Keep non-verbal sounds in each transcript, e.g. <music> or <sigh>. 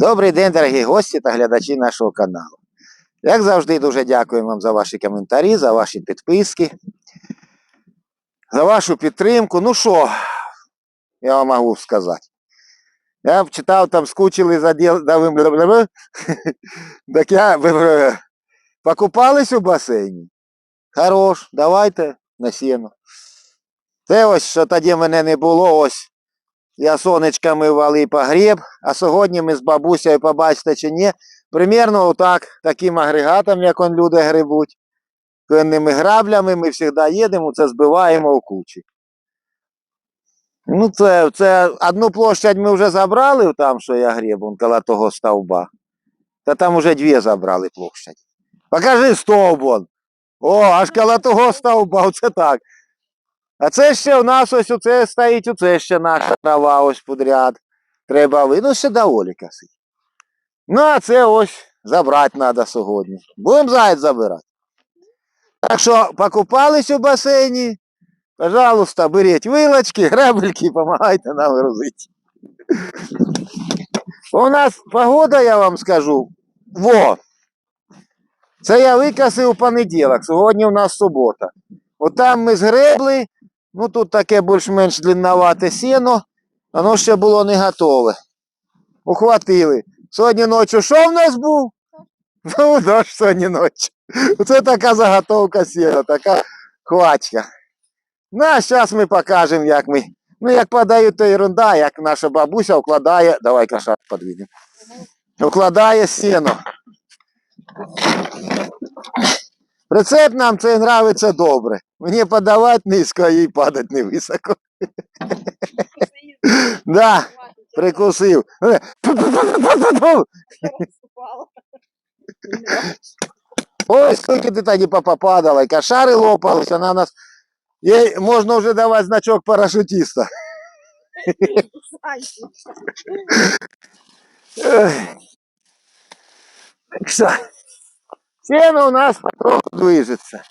Добрий день, дорогі гості та глядачі нашого каналу. Як завжди, дуже дякую вам за ваші коментарі, за ваші підписки, за вашу підтримку. Ну що, я вам можу сказати. Я читав, там скучили за діл... да ви- <laughs> Так я покупались у басейні. Хорош, давайте на сіно. Це ось, що тоді мене не було, ось я сонечками вали погріб, а сьогодні ми з бабусею, побачите чи ні, примірно отак, таким агрегатом, як он люди грибуть, певними граблями ми завжди їдемо, це збиваємо у кучі. Ну, це, це одну площадь ми вже забрали, там, що я гріб, он коло того стовба. Та там уже дві забрали площадь. Покажи стовб он. О, аж коло того стовба, <laughs> оце так. А це ще у нас ось оце стоїть, оце ще наша трава ось подряд. Треба ви. Ну, ще доволі косить. Ну, а це ось забрати треба сьогодні. Будемо заяць забирати. Так що покупались у басейні. Пожалуйста, беріть вилочки, <laughs> грабельки, допомагайте нам грузити. У нас погода, я вам скажу. Во! Це я викосив у понеділок. Сьогодні у нас субота. Отам ми згребли. Ну тут таке більш-менш длинновате сіно, воно ще було не готове. Ухватили. Сьогодні ночі що в нас був? Ну, <laughs> дощ сьогодні ночі. Це така заготовка сіна, така хвачка. Ну, а зараз ми покажемо, як ми. Ну, як подають, то ерунда, як наша бабуся укладає. Давай каша подвинемо. Укладає сіно. Рецепт нам це нравиться добре. Мені подавати низько, а їй падати не високо. Да, прикусив. Е, пу-пу-пу-пу-пу-пу. Ой, скільки ти тоді попадала, і кошари лопались, вона нас. Їй можна вже давати значок парашутиста. Ех. Так що, сено у нас потроху движется.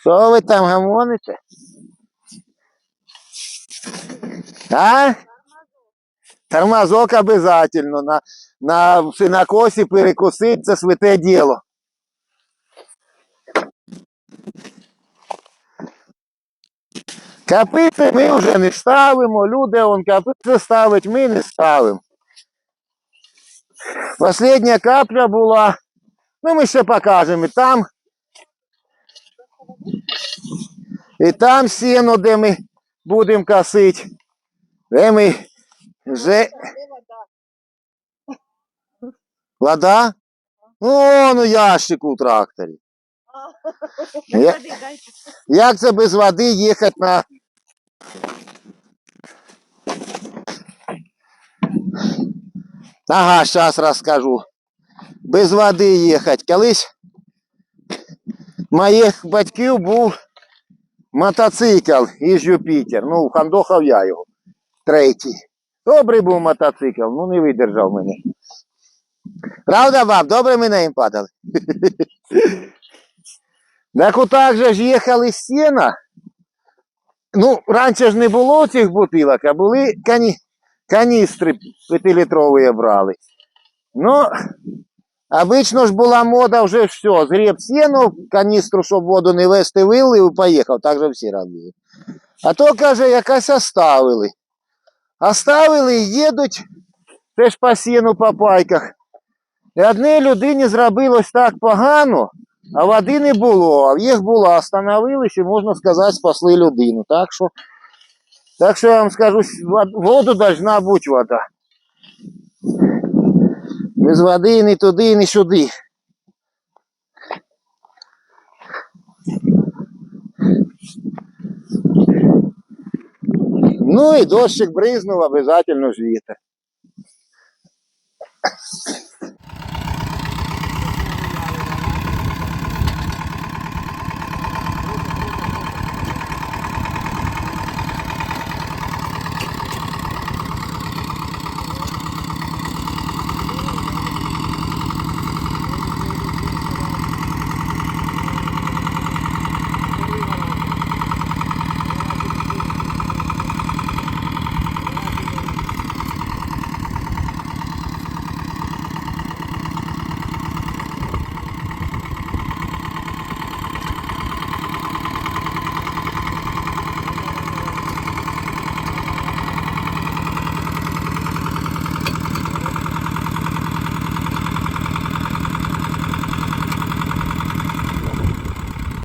Що ви там гамоните? А? Тормозок обязательно. На, на синокосі перекусить, це святе діло. Капити ми вже не ставимо, люди он капити ставить, ми не ставимо. Последня капля була. Ну, ми ще покажемо. І там. І там сіно, де ми будемо косити. Де ми вже. Вода? Ну, ну ящик у тракторі. Я- Як це без води їхати на. Ага, зараз розкажу. Без води їхати. Колись моїх батьків був мотоцикл із Юпітер. Ну, хандохав я його. Третій. Добрий був мотоцикл, ну не видержав мене. Правда, баб, добре ми на їм падали? <laughs> Так отак же ж їхали сіна. Ну, раніше ж не було цих бутилок, а були кані... каністри п'ятилітрові брали. Ну, обично ж була мода вже все, згріб сіну, каністру, щоб воду не вести, вилив і поїхав, так же всі робили. А то, каже, якась оставили. Оставили і їдуть теж по сіну по пайках. І одній людині зробилось так погано, а води не було, а їх була, остановились і, можна сказати, спасли людину. Так що, так що я вам скажу, вод- воду должна бути вода. Без води ні туди, ні сюди. Ну і дощик бризнув, обов'язково ж вітер.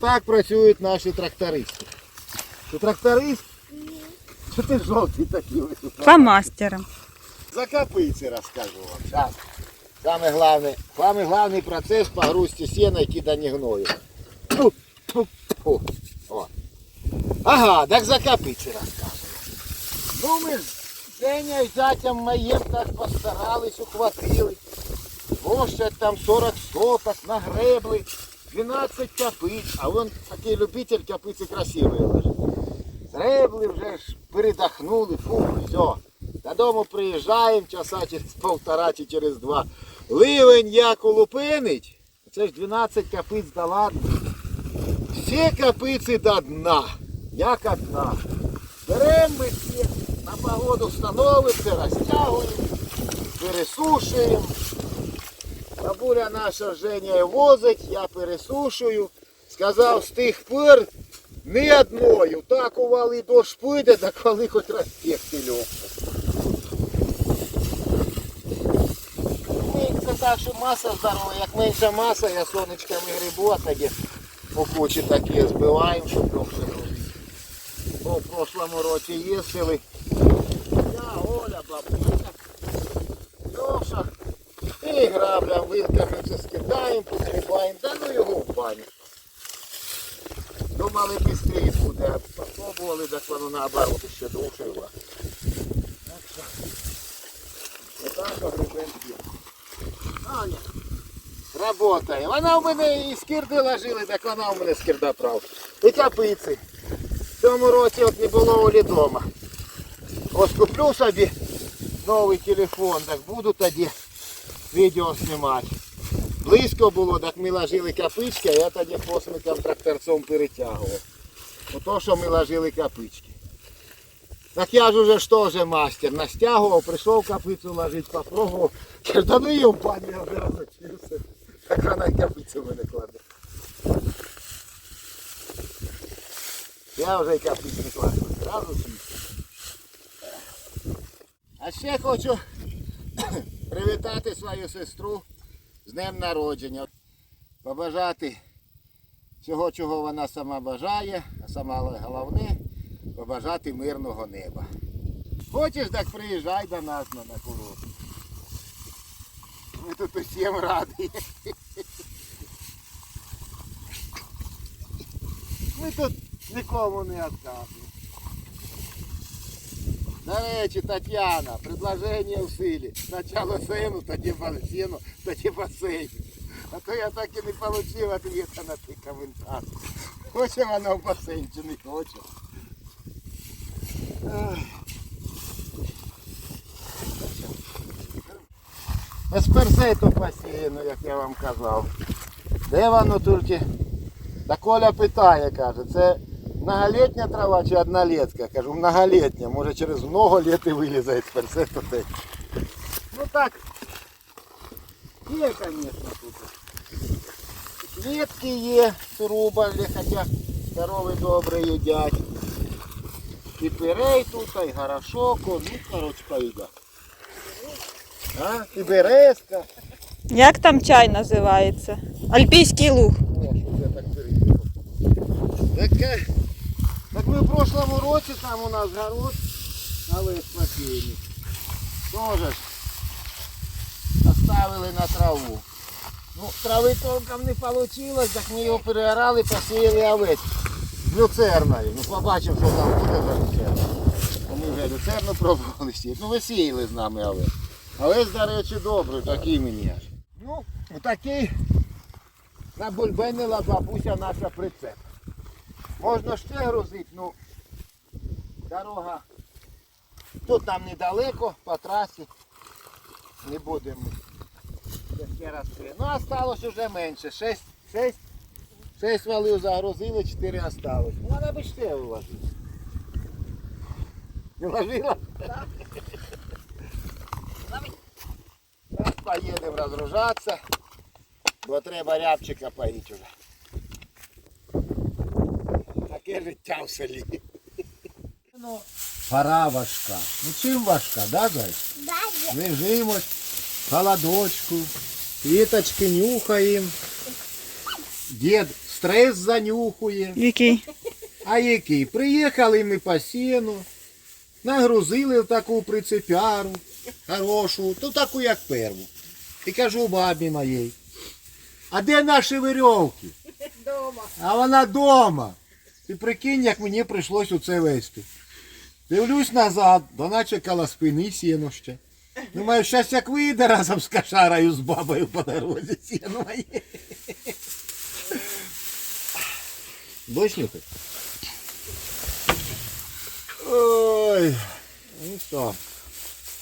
Отак працюють наші трактористи. Ти тракторист? Що ти жовтий такий ось? Фломастером. За розкажу вам. Зараз. Саме головне, саме головний процес погрузки сена і кидання гною. Ту, ту, ту. О. Ага, так за копиці розказую. Ну ми ж Женя і зятям моїм так постарались, ухватили. Площадь там 40 соток, нагребли, 12 копиць, а вон такий любитель копиці красивий лежить. Зребли вже ж, передохнули, фу, все. Додому приїжджаємо часа через полтора чи через два. Ливень як улупинить. Це ж 12 копиць да ладно. Всі копиці до дна. Як одна. Беремо ми всі, на погоду встановимося, розтягуємо, пересушуємо. Бабуля наша Женя возить, я пересушую. Сказав, з тих пір ні одною. Так ували дощ піде, так коли хоч розтягти легко. Ми це так, що маса здорова, як менша маса, я сонечками грибу, а тоді кучі такі збиваємо, щоб довше грузити. Бо в прошлому році їздили. Я, Оля, бабуся. Вилками все скидаємо, поскрібаємо, да ну його в баню. Думали, пістрій буде, а попробували, так воно наоборот ще довше. його. Так що, отак огребем б'є. Аня, работає. Вона в мене і скирди ложили, так вона в мене скирда прав. І капиці. В цьому році от не було Олі дома. Ось куплю собі новий телефон, так буду тоді відео знімати. Близько було, так ми ложили капички, а я тоді космиком тракторцом перетягував. Ото, що ми ложили капички. Так я ж уже що же мастер, настягував, прийшов капицю ложити, попробував. Кажу, да ну її пані, я вже розучився. Так вона й капицю мене кладе. Я вже й капицю не кладу, зразу чисто. А ще хочу привітати свою сестру з днем народження. Побажати всього, чого вона сама бажає, а саме головне побажати мирного неба. Хочеш, так приїжджай до нас на, курорт. Ми тут усім раді. Ми тут нікому не відказуємо. До речі, Тетяна, предложення в силі. Спочатку сину, тоді басейну, тоді басейн. А то я так і не отримав відповіді на цей коментар. Хоче вона в басейн чи не хоче. Ай. Есперсейто посіяно, як я вам казав. Де воно тільки? Та Коля питає, каже, це многолітня трава чи однолетка? Кажу, многолітня, може через много літ і вилізе есперсейто. те. Ну так, є, звісно, тут. Квітки є, сурубали, хоча корови добре їдять. І пирей тут, і горошок, ну, короче, поїдять. А? І березка. Як там чай називається? Альпійський луг. О, що я так в прошлому році там у нас город на Леспопені. Тоже оставили на траву. Ну, трави толком не вийшло, так ми його переорали, посіяли овець. З люцерною. Ну побачимо, що там буде за люцерна. Ми вже люцерну пробували сіяти. Ну ви сіяли з нами овець. Овець, до речі, добрий, такий мені аж. Ну, отакий набульбенила бабуся наша прицеп. Можна ще грузити, ну дорога тут нам недалеко, по трасі. Не будемо. Ще раз три. Ну осталось вже менше. Шесть, шесть, шесть валів загрузили, чотири осталось. Ну вона би ще вложила. Не вложила? Так. Поїдемо розгружатися. Бо треба рябчика поїти вже. Таке життя в селі. Ну, пора важка. Ну чим важка, да, Зай? Лежимось, в холодочку, квіточки нюхаємо. Дід стрес занюхує. Який? А який? Приїхали ми по сіну, нагрузили в таку прицепяру, хорошу, ту таку, як перву. І кажу бабі моїй, а де наші вирьовки? Дома. А вона дома. Ти прикинь, як мені прийшлось оце вести. Дивлюсь назад, до наче коло спини сіно ще. Думаю, щас як вийде разом з кошарою з бабою по дорозі сіно моє. Дощ нюхать? Ой, ну що,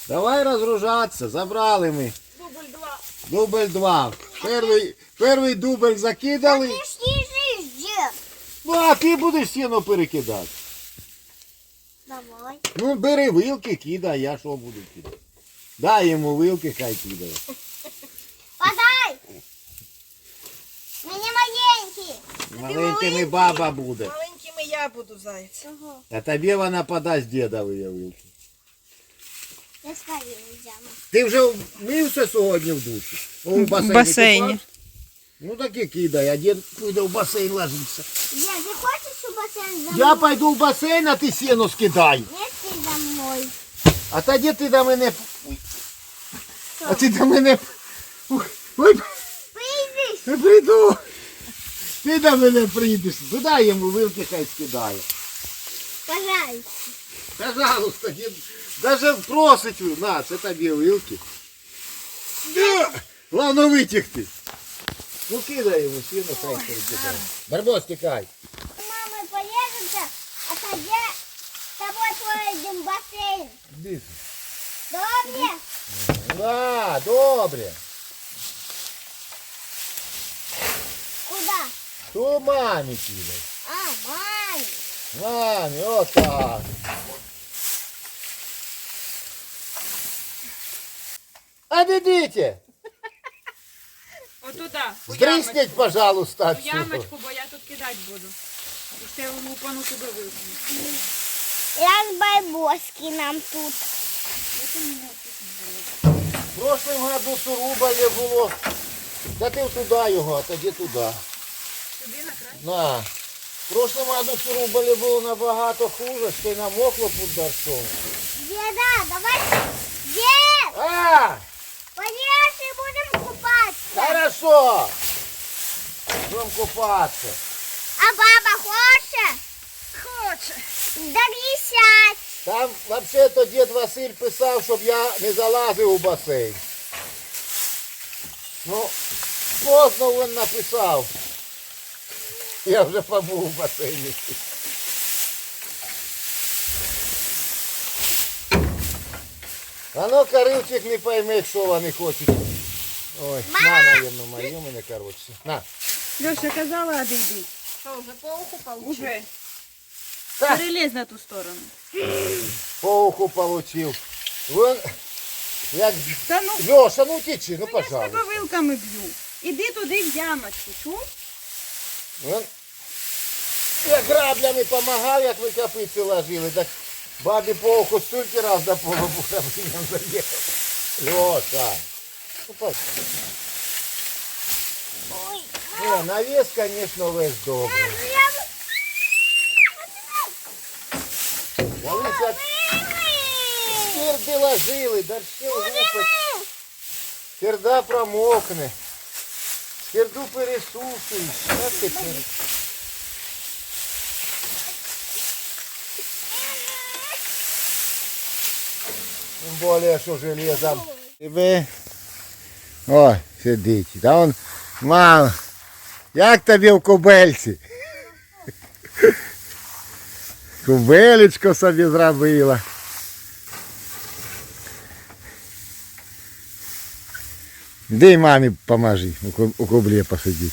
давай розгружатися, забрали ми. Дубль два. Дубль два. Перший, перший дубль закидали. Ти ж їжиш, дід. Ну, а ти будеш сіно перекидати. Давай. Ну, бери вилки, кидай, я що буду кидати. Дай йому вилки, хай кидає. Подай. Мені маленький. Маленькими баба буде. Маленькими я буду заяць. Ого. А тобі вона подасть дідові вилки. Я свою взяла. Ти вже мився сьогодні в душі? В басейні. В басейні. купався? Ну так і кидай, а дід піде в басейн ложиться. Дід, ти хочеш у басейн за Я мною? пойду в басейн, а ти сіно скидай. Ні, ти за мною. А тоді ти до мене... Ой. А ти до мене... Ой, ой, Прийдеш. Не прийду. Ти до мене прийдеш. Дай йому вилки, хай скидає. Пожалуйста. Пожалуйста, дід. Даже просить, на, це тобі вилки. Да. Главное витягти. Ну кидай йому, сіно хай перекидає. Барбос, тікай. Мама полежимся, а тоді з тобою поїдемо в басейн. Іди. Добре? Да, добре. Куда? То мамі кидай. А, мамі. Мамі, отак. А дидите, Отуда. у здрисніть, пожалуйста, ямочку, у отсюда. ямочку, бо я тут кидати буду. І все лупану туди вилку. Як байбоски нам тут. В прошлом году сурубале було. Да ти туди його, а тоді туди. Туди на край. На. В прошлом году сурубале було набагато хуже, ще й намокло під дощом. Деда, давай. Дед, А! поехали, будем купаться. Хорошо! Будем купатися. А баба хочет? Хоче. Да не. Там взагалі-то дід Василь писав, щоб я не залазив у басейн. Ну, поздно він написав. Я вже побув у басейні. А ну, Карилчик не пойме, що вони хочуть. Ой, на, наверное, мою мене, коротше. На. Льоша казала, а йди. Що, вже по уху получив? Уже. Так. На ту сторону. По уху получив. Вон, як... Та ну, Леша, ну течи, ну ну я ж пожалуйста. тебе вилками б'ю. Іди туди в ямочку, чув? Вон. Я граблями помагав, як ви капиці ложили, так бабі по уху стільки раз до полу заїхав. Леша. Ну, пос- Ой, Не, навес, конечно, весь добрий. я... Дивись, як тверди ложили, дощі лупить. Тверда промокне. Тверду пересушуєш. Як ти це? Тим более, що железом. Тебе. О, сидить. Та он, мам, як тобі в кобельці? <laughs> Кубелечко собі зробила. Де мамі поможи, у ку- у кублі посидіть.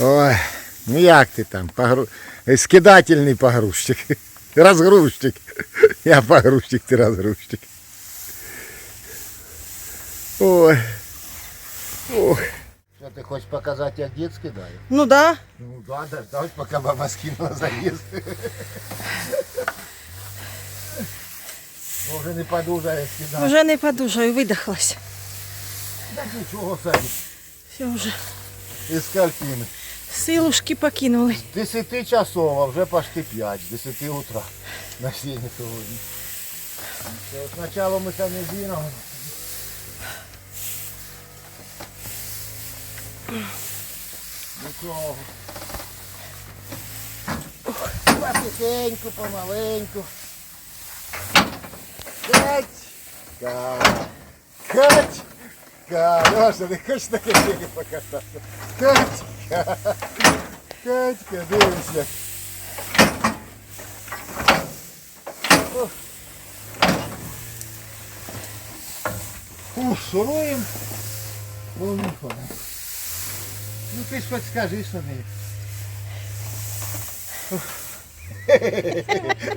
Ой, ну як ти там? Погру... Скидательний погрузчик. <laughs> Розгрузчик. <laughs> Я погрузчик, ти розгрузчик. Ой. Ой. Що ти хочеш показати, як дід скидає? Ну да. Ну да, дождалась, пока баба скинула заезд. Ну, Уже не подужає скидати. Вже не подужаю, видихлась. Так нічого самі. Все вже. Із картини. Силушки покинули. 10 часов, а вже почти 5, з 10 утра на сіні сьогодні. Це Спочатку ми самі зіном. Нічого. Потихеньку, помаленьку. Кать! Кать! Кать! Кать! Не хочеш таке тільки? Кать! Кать! Катька, дивись як. Ох. Фу, шуруємо. Ну, не ходимо. Ну ти ж хоч скажи, що не.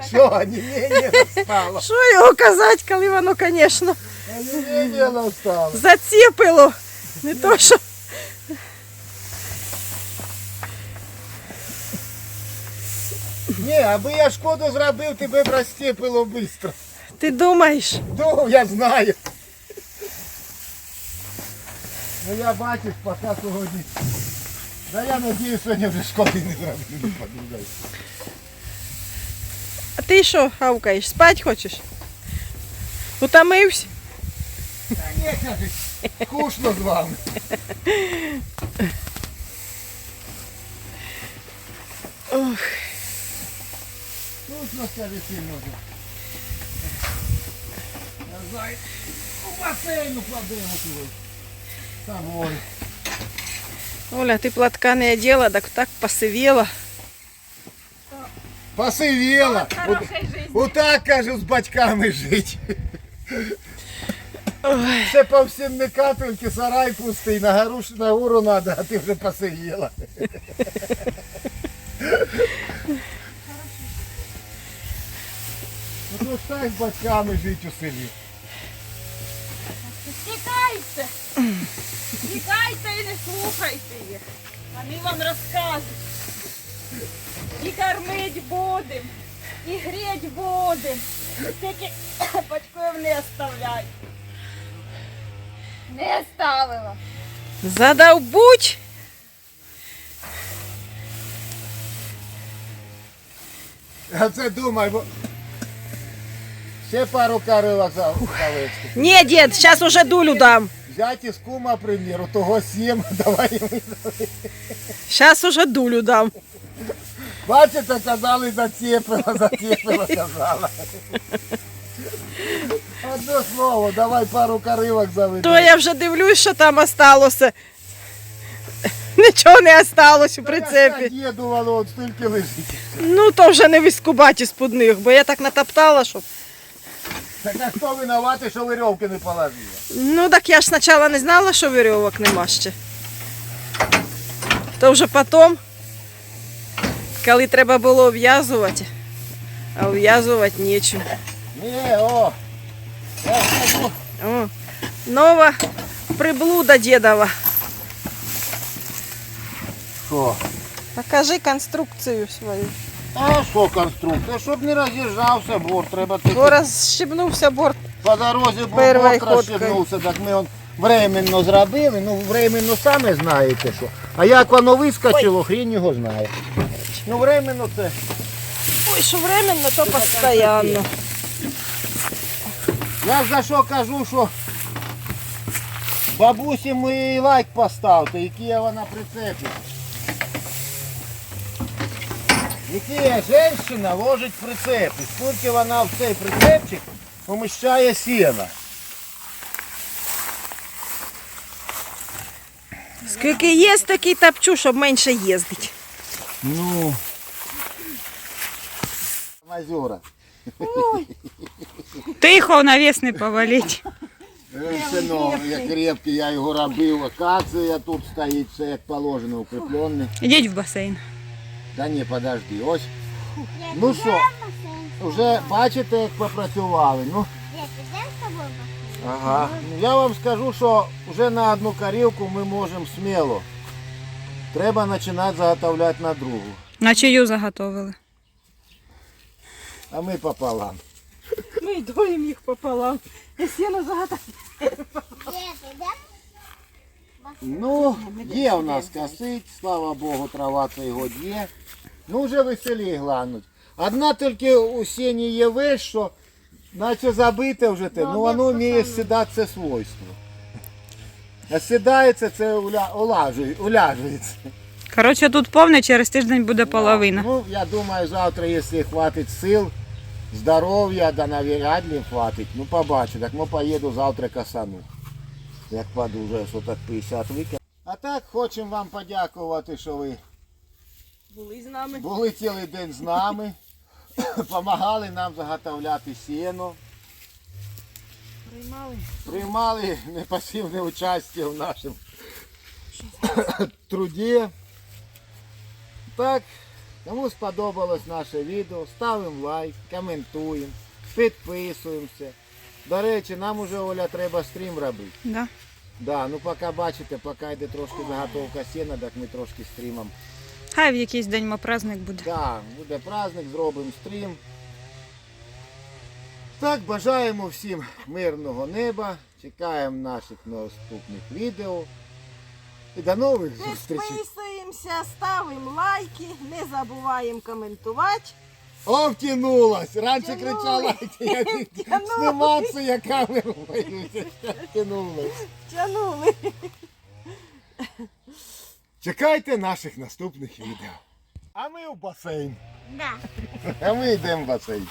Що, онімення настало? Що його казати, коли воно, звісно, Онімення настало. зацепило. Не то, що Ні, аби я шкоду зробив, тебе б розстепило швидко. ти думаєш. Ну, я знаю. Ну я бачиш, поки сьогодні. Да я надію, сьогодні вже шкоди не зроблю, не. А ти що хавкаєш? Спать хочеш? Утомився? Та ні, каже, скучно з вами. Ох. Скучно, скажи, сильно. вже. Я знаю, у басейну кладемо туди. Там ой. Оля, ти платка не одела, так так посивела. Посивіла. От, отак, каже, з батьками жить. Ще по всім не капельки, сарай пустий, на гору, ж- на гору надо, а ти вже посивіла. Ну так з батьками жить у селі. Тікайте! Тікайте і не слухайте їх. Вони вам розкажуть. І кормить будем, і гріть будем. Тільки <coughs> батьків не оставляй. Не оставила. Задовбуть. А це думай, бо ще пару карилок за Галицьку. Ні, дід, зараз уже дулю дам. Взять із кума, приміру, того сім, <laughs> давай йому. Зараз уже дулю дам. Бачите, казали, зацепила, зацепила, <laughs> казала. Одне слово, давай пару каривок заведи. То я вже дивлюсь, що там осталося. Нічого не осталось у прицепі. Дідувало, от стільки лежить. Ну то вже не вискубаті з-под них, бо я так натоптала, що. Так а хто винуватий, що вирьовки не положила? Ну так я ж спочатку не знала, що вірьовок нема ще. То вже потім, коли треба було в'язувати, а в'язувати нічим. Ні, о, я скажу, О, нова приблуда дідова. що? Покажи конструкцію свою. А що конструктор? Щоб не роз'їжджався борт, треба Бо тільки розщебнувся борт. по дорозі Первою борт ходкою. розшибнувся, так ми он временно зробили, ну временно самі знаєте що. А як воно вискочило, хрін його знає. Ну временно це. Ой, що временно, то постійно. Я за що кажу, що бабусі моїй лайк поставте, які вона прицепить. Які жінка ложить прицеп, і скільки вона в цей прицепчик поміщає сіна. Скільки є, такий топчу, щоб менше їздить. Ну. Мазюра. Тихо, навіс не повалить. Сино, як крепкий, я його робив. Акація тут стоїть, все як положено, укріплений. Ідіть в басейн. Да ні, подожди, ось. Ну що, вже бачите, як попрацювали. Ну, ага. Ну, Я вам скажу, що вже на одну корівку ми можемо сміло. Треба починати заготовляти на другу. На чию заготовили. А ми пополам. Ми доїм їх пополам. І сіно загадати. Ну, є в нас косить, слава Богу, трава цей год є. Ну, вже веселі глянуть. Одна тільки у сіні є вещь, що наче забите вже те, ну воно вміє сідати це свойство. А сідається, це уля... улажує- уляжується. Коротше, тут повне, через тиждень буде половина. Ну, я думаю, завтра, якщо хватить сил, здоров'я, да навряд ли хватить. Ну, побачу. Так ну поїду завтра косану. Як подужаю, що так 50 викид. А так хочемо вам подякувати, що ви Були з нами. були цілий день з нами. <coughs> Помагали нам заготовляти сіно. Приймали. Приймали непасивне участь в нашому <coughs> труді. Так, кому сподобалось наше відео, ставимо лайк, коментуємо, підписуємося. До речі, нам уже Оля треба стрім робити. Да. Да, ну поки бачите, поки йде трошки заготовка сіна, так ми трошки стрімом. Хай в якийсь день ма праздник буде. Да, буде праздник, зробимо стрім. Так, бажаємо всім мирного неба. Чекаємо наших наступних відео. І до нових зустрічей. Підписуємося, ставимо лайки, не забуваємо коментувати. О, втянулась! Раніше кричала, я зніматися, <laughs> я камеру боюся. Втянулась. Тянули. Чекайте наших наступних відео. А ми в басейн. Да. А ми йдемо в басейн.